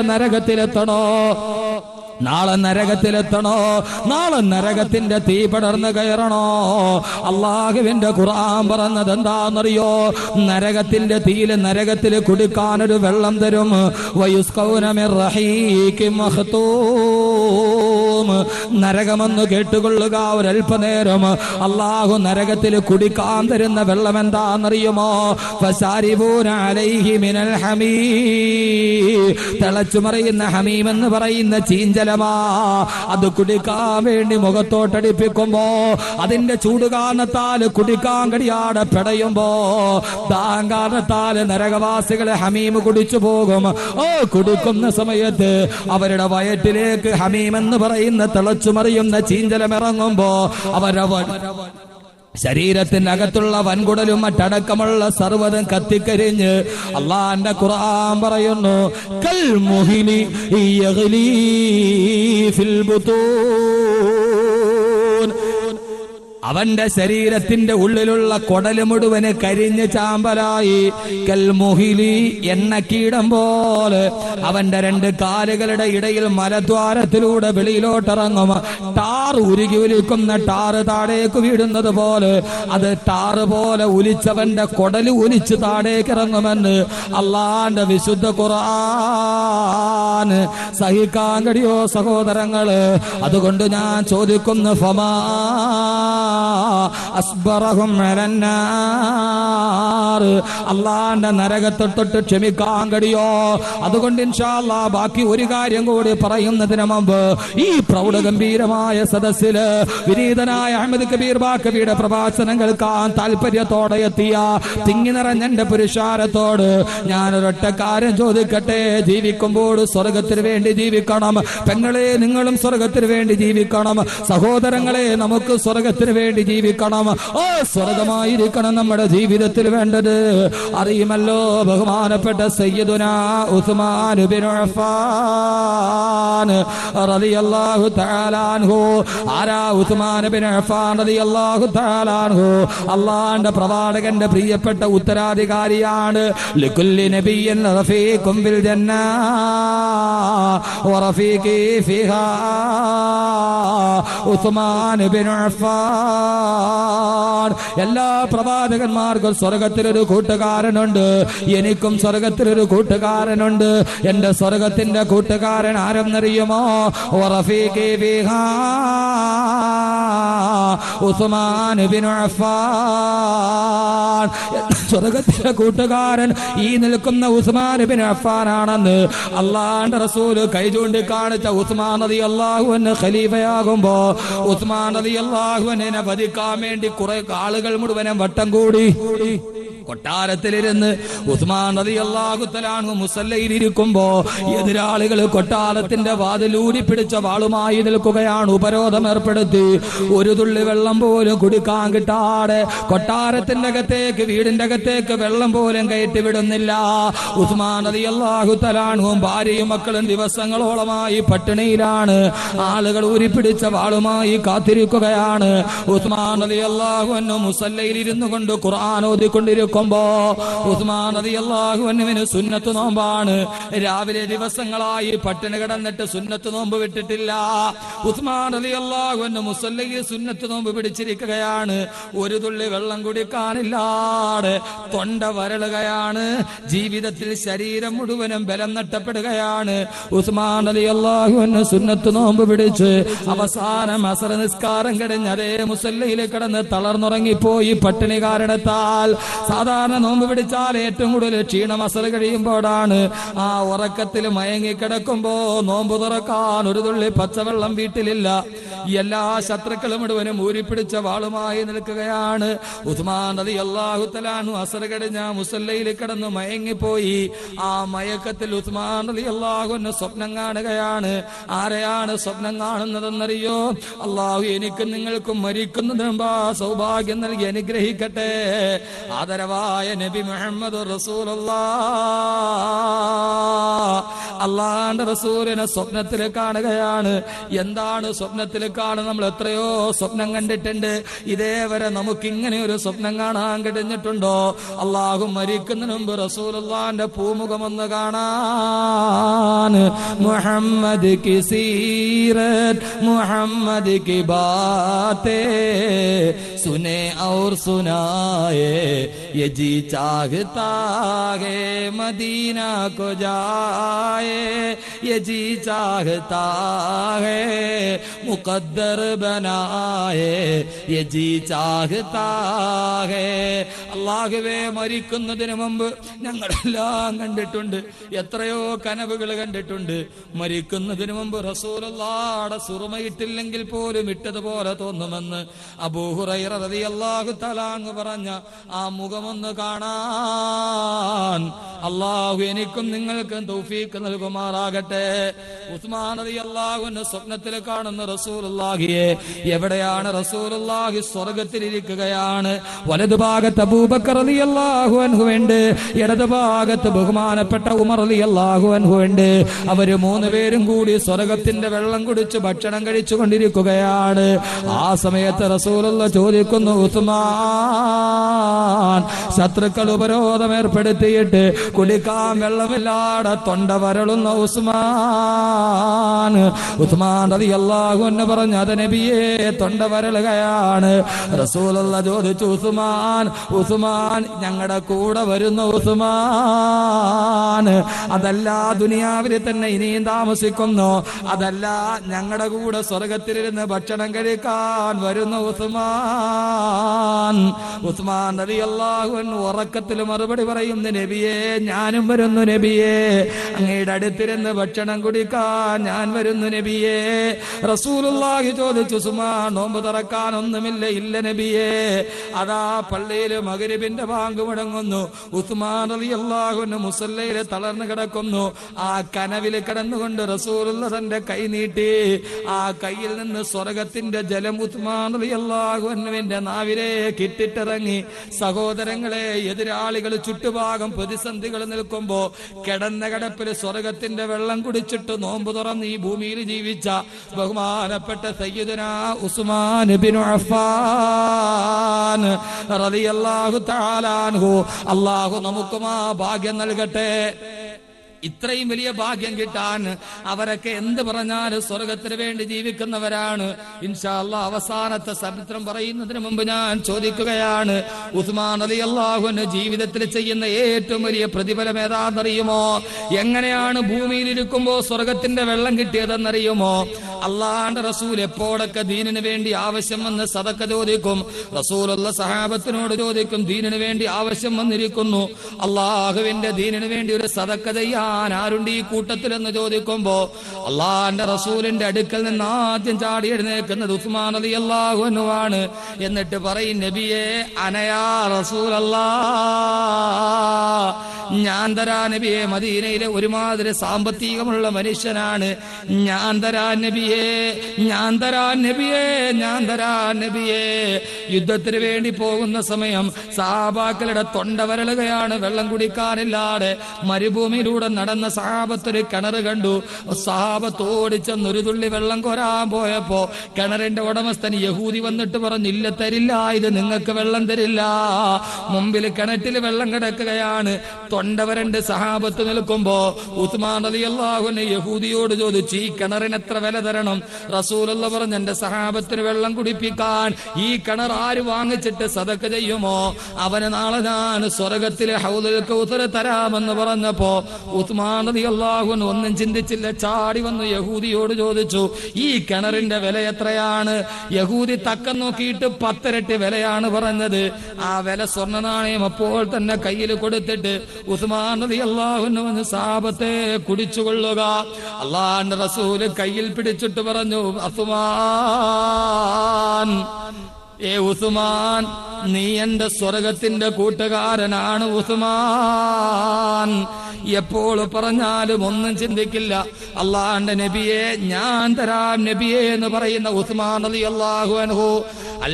നരകത്തിലെത്തണോ? നാളെ നരകത്തിലെത്തണോ? നാളെ നരകത്തിന്റെ തീ പടർന്ന് കയറണോ? അള്ളാഹുവിന്റെ ഖുർആൻ പറഞ്ഞത് എന്താണെന്നറിയോ? നരകത്തിന്റെ തീയിൽ നരകത്തിൽ കുടിക്കാനൊരു വെള്ളം തരും. വയുസ്കൗനമിർ റഹീക്കും. നരകമെന്ന് കേട്ടുകൊള്ളുക ഒരൽപ്പനേരം അള്ളാഹു നരകത്തിൽ കുടിക്കാൻ തരുന്ന വെള്ളം എന്താണെന്നറിയുമോ തിളച്ചു മറിയുന്ന ഹമീം എന്ന് പറയുന്ന ചീഞ്ചലമാ. അത് കുടിക്കാൻ വേണ്ടി മുഖത്തോട്ടടിപ്പിക്കുമ്പോ അതിന്റെ ചൂട് കാരണത്താൽ കുടിക്കാൻ കഴിയാതെ പെടയുമ്പോ കാരണത്താൽ നരകവാസികളെ ഹമീം കുടിച്ചു പോകും. ഓ കുടിക്കുന്ന സമയത്ത് അവരുടെ വയറ്റിലേക്ക് ഹമീം എന്ന് പറയുന്ന തിളച്ചു മറിയുന്ന ചീഞ്ചലം അവരവൻ ശരീരത്തിനകത്തുള്ള വൻകുടലും മറ്റടക്കമുള്ള സർവതം കത്തിക്കരിഞ്ഞ് അള്ളാന്റെ ഖുർആൻ പറയുന്നു കൽ മുഹിനി ഫിൽ ബുത്തൂൻ അവന്റെ ശരീരത്തിന്റെ ഉള്ളിലുള്ള കൊടൽ മുഴുവൻ കരിഞ്ഞ് ചാമ്പലായി. കൽമുഹിലി എന്ന കീടം പോലെ അവന്റെ രണ്ട് കാലുകളുടെ ഇടയിൽ മലദ്വാരത്തിലൂടെ വെളിയിലോട്ടിറങ്ങും. ടാർ ഉരുകി ഉലിക്കുന്ന ടാറ് താഴേക്ക് വീടുന്നത് പോലെ അത് ടാറ് പോലെ ഉലിച്ചവന്റെ കൊടൽ ഉലിച്ച് താഴേക്ക് ഇറങ്ങുമെന്ന് അള്ളാന്റെ വിശുദ്ധ ഖുർആൻ. സഹിക്കാൻ കഴിയോ സഹോദരങ്ങൾ? അതുകൊണ്ട് ഞാൻ ചോദിക്കുന്നു ഫമാ അസ്ബറഹും അള്ളാന്റെ നരകത്തെ തൊട്ട് ക്ഷമിക്കാൻ കഴിയോ? അതുകൊണ്ട് ഇൻഷാല്ലാ ബാക്കി ഒരു കാര്യം കൂടി പറയുന്നതിന് മുമ്പ് ഈ പ്രൗഢഗംഭീരമായ സദസ്സിൽ വിനീതനായ അഹമ്മദ് കബീർ ബാക്കബിയുടെ പ്രഭാഷണം കേൾക്കാൻ താല്പര്യത്തോടെ എത്തിയ തിങ്ങി നിറഞ്ഞ എന്റെ പുരുഷാരത്തോട് ഞാൻ ഒരൊറ്റ കാര്യം ചോദിക്കട്ടെ? ജീവിക്കുമ്പോൾ സ്വർഗത്തിന് വേണ്ടി ജീവിക്കണം. പെങ്ങളെ നിങ്ങളും സ്വർഗത്തിന് വേണ്ടി ജീവിക്കണം. സഹോദരങ്ങളെ നമുക്ക് സ്വർഗത്തിന് വേണ്ടി ജീവിക്കണം. ഓ സ്വർഗമായിരിക്കണം നമ്മുടെ ജീവിതത്തിൽ വേണ്ടത്. അറിയുമല്ലോ ബഹുമാനപ്പെട്ട സയ്യിദുന ഉസ്മാൻ ബിൻ ആരാ ഉസ്മാൻ ബിൻ പ്രവാചകന്റെ പ്രിയപ്പെട്ട ഉത്തരാധികാരിയാണ്. ലികുല്ലി റഫീഖും ബിൽ ഫിഹാ. ഉസ്മാൻ ബിൻ അഫ്ഫാൻ എല്ലാ പ്രവാചകന്മാർക്കും സ്വർഗത്തിലൊരു കൂട്ടുകാരനുണ്ട്. എനിക്കും സ്വർഗത്തിലൊരു കൂട്ടുകാരനുണ്ട്. എന്റെ സ്വർഗത്തിന്റെ കൂട്ടുകാരൻ ആരെന്നറിയുമോ? ഫിഹാ. ഉസ്മാൻ സ്വർഗത്തിലെ കൂട്ടുകാരൻ ഈ നിൽക്കുന്ന ഉസ്മാൻ ബിൻ അഫ്ഫാൻ ആണെന്ന് അള്ളാന്റെ റസൂൽ കൈ ചൂണ്ടി കാണിച്ച ഉസ്മാൻ നദി അള്ളാഹുവിന് ഖലീഫയാകുമ്പോ ഉസ്മാൻ നദി അള്ളാഹുവിനെ വധിക്കാൻ വേണ്ടി കുറെ ആളുകൾ മുഴുവനും വട്ടം കൂടി. കൊട്ടാരത്തിലിരുന്ന് ഉസ്മാൻ നദി അള്ളാഹുത്തലാണു മുസല്ലയിലിരിക്കുമ്പോ എതിരാളികൾ കൊട്ടാരത്തിന്റെ വാതിലൂരി പിടിച്ച വാളുമായി നിൽക്കുകയാണ് ഉപരോധം ഏർപ്പെടുത്തി. ഒരു തുള്ളി വെള്ളം പോലും കുടിക്കാൻ കിട്ടാതെ കൊട്ടാരത്തിന്റെ അകത്തേക്ക് വീടിന്റെ അകത്തേക്ക് വെള്ളം പോലും കയറ്റി വിടുന്നില്ല. ഉസ്മാൻ നദി അള്ളാഹുത്തലാണും ഭാര്യയും മക്കളും ദിവസങ്ങളോളമായി പട്ടിണിയിലാണ്. ആളുകൾ ഉരുപ്പിടിച്ച വാളുമായി കാത്തിരിക്കുകയാണ്. ഉസ്മാൻ നദി അള്ളാഹു മുസല്ലയിൽ ഇരുന്നു കൊണ്ട് ഖുർആൻ ഓതിക്കൊണ്ടിരിക്കുമ്പോ ഉസ്മാൻ നദി അള്ളാഹുവിന് സുന്നത്ത് നോമ്പാണ്. രാവിലെ ദിവസങ്ങളായി പട്ടിണി കിടന്നിട്ട് സുന്നത്ത് നോമ്പ് വിട്ടിട്ടില്ല. ഉസ്മാൻ നദി അള്ളാഹുവിന് മുസല്ലയിൽ സുന്നത്ത് നോമ്പ് പിടിച്ചിരിക്കുകയാണ്. ഒരു തുള്ളി വെള്ളം കുടിക്കാനില്ലാതെ തൊണ്ട വരളുകയാണ്. ജീവിതത്തിൽ ശരീരം മുഴുവനും ബലം നഷ്ടപ്പെടുകയാണ്. ഉസ്മാൻ അലി അള്ളാഹുവിന് സുന്നത്ത് നോമ്പ് പിടിച്ച് അവസാനം അസറ നിസ്കാരം കഴിഞ്ഞ് അതേ മുസല്ലയിൽ കിടന്ന് തളർന്നുറങ്ങിപ്പോയി പട്ടിണി കാരണത്താൽ സാധാരണ നോമ്പ് പിടിച്ചാൽ ഏറ്റവും കൂടുതൽ ക്ഷീണം അസർ കഴിയുമ്പോഴാണ് ആ ഉറക്കത്തിൽ മയങ്ങിക്കിടക്കുമ്പോ നോമ്പ് തുറക്കാൻ ഒരു തുള്ളി പച്ചവെള്ളം വീട്ടിലില്ല. എല്ലാ ശത്രുക്കളും മുഴുവനും ഊരിപ്പിടിച്ച വാളുമായി നിൽക്കുകയാണ്. ഉസ്മാൻ നദി അള്ളാഹുത്തലാനു അസർ കഴിഞ്ഞ മുസല്ലയിൽ കിടന്ന് മയങ്ങിപ്പോയി. ആ മയക്കത്തിൽ ഉസ്മാൻ നദി അള്ളാഹുവിന് സ്വപ്നം കാണുകയാണ്. ആരെയാണ് സ്വപ്നം കാണുന്നതെന്നറിയോ? അള്ളാഹു എനിക്കും നിങ്ങൾക്കും മരിക്കുന്നതിന് മുമ്പ് ആ സൗഭാഗ്യം നൽകി അനുഗ്രഹിക്കട്ടെ. ആദരവാ ഹബീബായ നബി മുഹമ്മദ് അള്ളാന്റെ റസൂലിനെ സ്വപ്നത്തിൽ കാണുകയാണ്. എന്താണ് സ്വപ്നത്തിൽ കാണുക? നമ്മൾ എത്രയോ സ്വപ്നം കണ്ടിട്ടുണ്ട്. ഇതേവരെ നമുക്ക് ഇങ്ങനെ ഒരു സ്വപ്നം കാണാൻ കഴിഞ്ഞിട്ടുണ്ടോ? അള്ളാഹു മരിക്കുന്നതിന് മുമ്പ് റസൂലുള്ളാന്റെ പൂമുഖം ഒന്ന് കാണാൻ. മുഹമ്മദ് കി സീരത് മുഹമ്മദ് കി सुने और सुनाए ये जी चाहता है मदीना को जाए। ये जी चाहता है मुकद्दर बनाए। ये जी चाहता है അള്ളാഹുവെ മരിക്കുന്നതിന് മുമ്പ് ഞങ്ങളെല്ലാം കണ്ടിട്ടുണ്ട് എത്രയോ കനവുകൾ കണ്ടിട്ടുണ്ട്. മരിക്കുന്നതിന് മുമ്പ് റസൂലല്ലാടെ സുറുമയിട്ടില്ലെങ്കിൽ പോലും ഇട്ടതുപോലെ തോന്നുമെന്ന് അബൂഹുറൈറ റളിയല്ലാഹു തലാങ് പറഞ്ഞ ആ മുഖമൊന്ന് കാണാൻ അള്ളാഹു എനിക്കും നിങ്ങൾക്കും തൗഫീക്ക് നൽകുമാറാകട്ടെ. ഉസ്മാൻ റതി അള്ളാഹുവിന്റെ സ്വപ്നത്തിൽ കാണുന്ന റസൂലുള്ളാഹിയെ എവിടെയാണ് റസൂലുള്ളാഹി സ്വർഗത്തിലിരിക്കുകയാണ്? വലതുഭാഗത്ത് അബൂബക്കർ റളിയല്ലാഹു അൻഹു ഇടതു ഭാഗത്ത് ബഹുമാനപ്പെട്ട ഉമർ അലി അൻഹു ഉണ്ട് അവർ മൂന്ന് പേരും കൂടി സ്വർഗത്തിന്റെ വെള്ളം കുടിച്ച് ഭക്ഷണം കഴിച്ചു കൊണ്ടിരിക്കുകയാണ് ആ സമയത്ത് റസൂലുള്ള ചോദിക്കുന്നു ഉസ്മാൻ. ശത്രുക്കൾ ഉപരോധം ഏർപ്പെടുത്തിയിട്ട് കുടിക്കാൻ വെള്ളമില്ലാതെ തൊണ്ട വരളുന്ന ഉസ്മാൻ. ഉസ്മാൻ റളിയല്ലാഹു അൻഹു പറഞ്ഞു അത് നബിയെ തൊണ്ട വരളുകയാണ്. റസൂലുള്ള ചോദിച്ചു ഉസ്മാൻ ഉസ്മാൻ ഞങ്ങളുടെ കൂടെ വരുന്ന ഉസ്മാൻ അതല്ല ദുനിയാവിൽ തന്നെ ഇനിയും താമസിക്കുന്നു. അതല്ല ഞങ്ങളുടെ കൂടെ സ്വർഗത്തിലിരുന്ന് ഭക്ഷണം കഴിക്കാൻ വരുന്ന ഉസ്മാൻ. ഉസ്മാൻ. അലി ഉറക്കത്തിൽ മറുപടി പറയുന്നു നബിയെ ഞാനും വരുന്നു നബിയെ. അങ്ങയുടെ അടുത്തിരുന്ന് ഭക്ഷണം കുടിക്കാൻ ഞാൻ വരുന്നു നബിയെ. റസൂലുള്ളാഹി ചോദിച്ചു സുമാ നോമ്പ് തുറക്കാൻ ഒന്നുമില്ല ഇല്ല നബിയെ. അതാ പള്ളിയിൽ മകരിബിന്റെ ബാങ്ക് മുടങ്ങുന്നു. ഉസ്മാൻ അലി അള്ളാഹുന് മുസല്ലയിൽ തളർന്നു കിടക്കുന്നു. ആ കനവിൽ കിടന്നുകൊണ്ട് റസൂലുള്ള തന്റെ കൈ നീട്ടി. ആ കയ്യിൽ നിന്ന് സ്വർഗത്തിന്റെ ജലം ഉസ്മാൻ റളിയല്ലാഹുവിന്റെ നാവിലേക്ക് ഇട്ടിട്ടിറങ്ങി സഹോദരങ്ങളെ എതിരാളികൾ ചുറ്റുഭാഗം പ്രതിസന്ധികൾ നിൽക്കുമ്പോ കിടന്ന കിടപ്പിൽ സ്വർഗത്തിന്റെ വെള്ളം കുടിച്ചിട്ട് നോമ്പ് തുറന്ന് ഈ ഭൂമിയിൽ ജീവിച്ച ബഹുമാനപ്പെട്ട സയ്യിദുന ഉസ്മാൻ ബിൻ അഫ്ഫാൻ റളിയല്ലാഹു തആല അൻഹു. അല്ലാഹു നമുക്കും ആ ഭാഗ്യം നൽകട്ടെ. ഇത്രയും വലിയ ഭാഗ്യം കിട്ടാൻ അവരൊക്കെ എന്ത് പറഞ്ഞാലും സ്വർഗത്തിന് വേണ്ടി ജീവിക്കുന്നവരാണ്. ഇൻഷാല്ല അവസാനത്തെ ചരിത്രം പറയുന്നതിന് മുമ്പ് ഞാൻ ചോദിക്കുകയാണ് ഉസ്മാൻ അലി അള്ളാഹുന് ജീവിതത്തിൽ ചെയ്യുന്ന ഏറ്റവും വലിയ പ്രതിഫലം ഏതാണെന്നറിയുമോ? എങ്ങനെയാണ് ഭൂമിയിൽ ഇരിക്കുമ്പോ സ്വർഗത്തിന്റെ വെള്ളം കിട്ടിയതെന്നറിയുമോ? അള്ളാന്റെ റസൂൽ എപ്പോഴൊക്കെ ദീനിന് വേണ്ടി ആവശ്യം വന്ന് സതക്ക ചോദിക്കും? റസൂലുള്ള സഹാബത്തിനോട് ചോദിക്കും ദീനിന് വേണ്ടി ആവശ്യം വന്നിരിക്കുന്നു. അള്ളാഹുവിന്റെ ദീനിന് വേണ്ടി ഒരു സതക്ക ചെയ്യാൻ ആരുണ്ട് ഈ കൂട്ടത്തിൽ എന്ന് ചോദിക്കുമ്പോ അള്ളാന്റെ റസൂലിന്റെ അടുക്കൽ നിന്ന് ആദ്യം ചാടി എഴുന്നേക്കുന്നത് ഉസ്മാൻ അലി അള്ളാഹുനുവാണ് എന്നിട്ട് പറയും നബിയെ അനയാ റസൂലല്ലാ. ഞാൻ തരാ നബിയെ മദീനയിലെ ഒരുമാതിരി സാമ്പത്തികമുള്ള മനുഷ്യനാണ്. ഞാൻ തരാ നബിയെ ഞാൻ തരാ നബിയേ ഞാൻ തരാ നബിയേ. യുദ്ധത്തിന് വേണ്ടി പോകുന്ന സമയം സഹാബാക്കളുടെ തൊണ്ട വരളുകയാണ്. വെള്ളം കുടിക്കാനില്ലാതെ മരുഭൂമിയിലൂടെ നടന്ന സഹാബത്തൊരു കിണർ കണ്ടു. സഹാബത്ത് ഓടിച്ചെന്ന് ഒരു തുള്ളി വെള്ളം കോരാൻ പോയപ്പോ കിണറിന്റെ ഉടമസ്ഥൻ യഹൂദി വന്നിട്ട് പറഞ്ഞു ഇല്ല തരില്ല ഇത് നിങ്ങൾക്ക് വെള്ളം തരില്ല. മുമ്പിൽ കിണറ്റിൽ വെള്ളം കിടക്കുകയാണ്. തൊണ്ടവരണ്ട് സഹാബത്ത് നിൽക്കുമ്പോ ഉസ്മാൻ അലി അള്ളാഹുന് യഹൂദിയോട് ചോദിച്ചു ഈ കിണറിന് എത്ര വില തരണം റസൂലുള്ള പറഞ്ഞ എന്റെ സഹാബത്തിന് വെള്ളം കുടിപ്പിക്കാൻ ഈ കിണർ ആര് വാങ്ങിച്ചിട്ട് സതക്ക ചെയ്യുമോ? അവന് നാളെ ഞാൻ സ്വർഗത്തിലെ ഹൗദുൽ തരാമെന്ന് പറഞ്ഞപ്പോ ഉസ്മാൻ അള്ളാഹു അള്ളാഹുൻ ഒന്നും ചിന്തിച്ചില്ല. ചാടി വന്ന് യഹൂദിയോട് ചോദിച്ചു ഈ കിണറിന്റെ വില എത്രയാണ്? യഹൂദി തക്കം നോക്കിയിട്ട് പത്തിരട്ടി വിലയാണ് പറഞ്ഞത്. ആ വില സ്വർണ നാണയം അപ്പോൾ തന്നെ കയ്യിൽ കൊടുത്തിട്ട് ഉസ്മാൻ നദി വന്ന് സാപത്തെ കുടിച്ചുകൊള്ളുക. അള്ളാന്റെ റസൂൽ കയ്യിൽ പിടിച്ചിട്ട് പറഞ്ഞു ഉസ്മാൻ ഏ ഉസുമാൻ നീ എന്റെ സ്വർഗത്തിന്റെ കൂട്ടുകാരനാണ് ഉസ്മാൻ. എപ്പോൾ പറഞ്ഞാലും ഒന്നും ചിന്തിക്കില്ല. അള്ളാന്റെ നബിയെ ഞാൻ തരാം നബിയെ എന്ന് പറയുന്ന ഉസ്മാൻ അലി അള്ളാഹു അൻഹു.